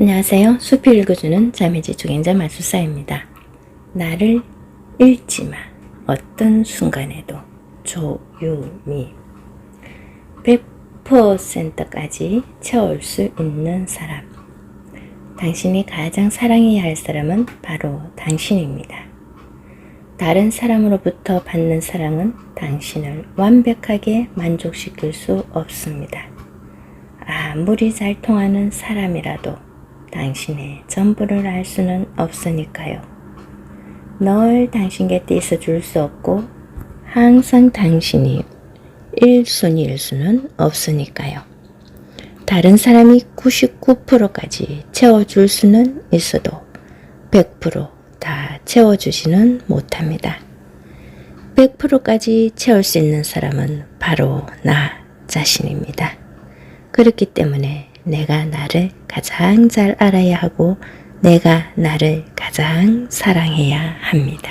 안녕하세요. 숲이 읽어주는 자매지 주행자 마술사입니다. 나를 잃지 마. 어떤 순간에도 조유미 100%까지 채울 수 있는 사람 당신이 가장 사랑해야 할 사람은 바로 당신입니다. 다른 사람으로부터 받는 사랑은 당신을 완벽하게 만족시킬 수 없습니다. 아무리 잘 통하는 사람이라도 당신의 전부를 알 수는 없으니까요. 널 당신 곁에 있어 줄 수 없고 항상 당신이 1순위일 수는 없으니까요. 다른 사람이 99%까지 채워줄 수는 있어도 100%다 채워주지는 못합니다. 100%까지 채울 수 있는 사람은 바로 나 자신입니다. 그렇기 때문에 내가 나를 가장 잘 알아야 하고 내가 나를 가장 사랑해야 합니다.